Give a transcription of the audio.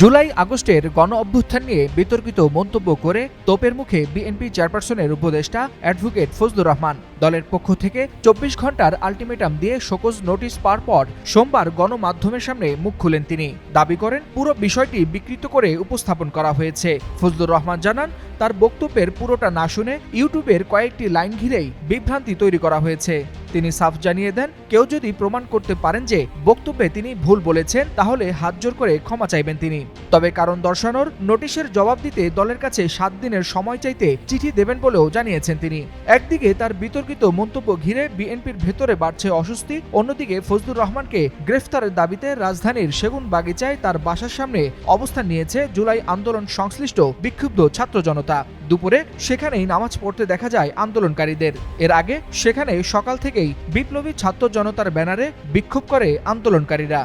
জুলাই আগস্টের গণ অভ্যুত্থান নিয়ে বিতর্কিত মন্তব্য করে তোপের মুখে বিএনপি চেয়ারপারসনের উপদেষ্টা অ্যাডভোকেট ফজলুর রহমান। দলের পক্ষ থেকে চব্বিশ ঘণ্টার আলটিমেটাম দিয়ে শোকজ নোটিশ পাওয়ার পর সোমবার গণমাধ্যমের সামনে মুখ খুলেন তিনি। দাবি করেন, পুরো বিষয়টি বিকৃত করে উপস্থাপন করা হয়েছে। ফজলুর রহমান জানান, তার বক্তব্যের পুরোটা না শুনে ইউটিউবের কয়েকটি লাইন ঘিরেই বিভ্রান্তি তৈরি করা হয়েছে। তিনি সাফ জানিয়ে দেন, কেউ যদি প্রমাণ করতে পারেন যে বক্তব্যে তিনি ভুল বলেছেন, তাহলে হাত জোর করে ক্ষমা চাইবেন তিনি। তবে কারণ দর্শানোর নোটিশের জবাব দিতে দলের কাছে সাত দিনের সময় চাইতে চিঠি দেবেন বলেও জানিয়েছেন তিনি। একদিকে তার বিতর্কিত মন্তব্য ঘিরে বিএনপির ভেতরে বাড়ছে অস্বস্তি, অন্যদিকে ফজলুর রহমানকে গ্রেফতারের দাবিতে রাজধানীর সেগুন বাগিচায় তার বাসার সামনে অবস্থান নিয়েছে জুলাই আন্দোলন সংশ্লিষ্ট বিক্ষুব্ধ ছাত্র জনতা। দুপুরে সেখানেই নামাজ পড়তে দেখা যায় আন্দোলনকারীদের। এর আগে সেখানে সকাল থেকেই বিপ্লবী ছাত্র জনতার ব্যানারে বিক্ষোভ করে আন্দোলনকারীরা।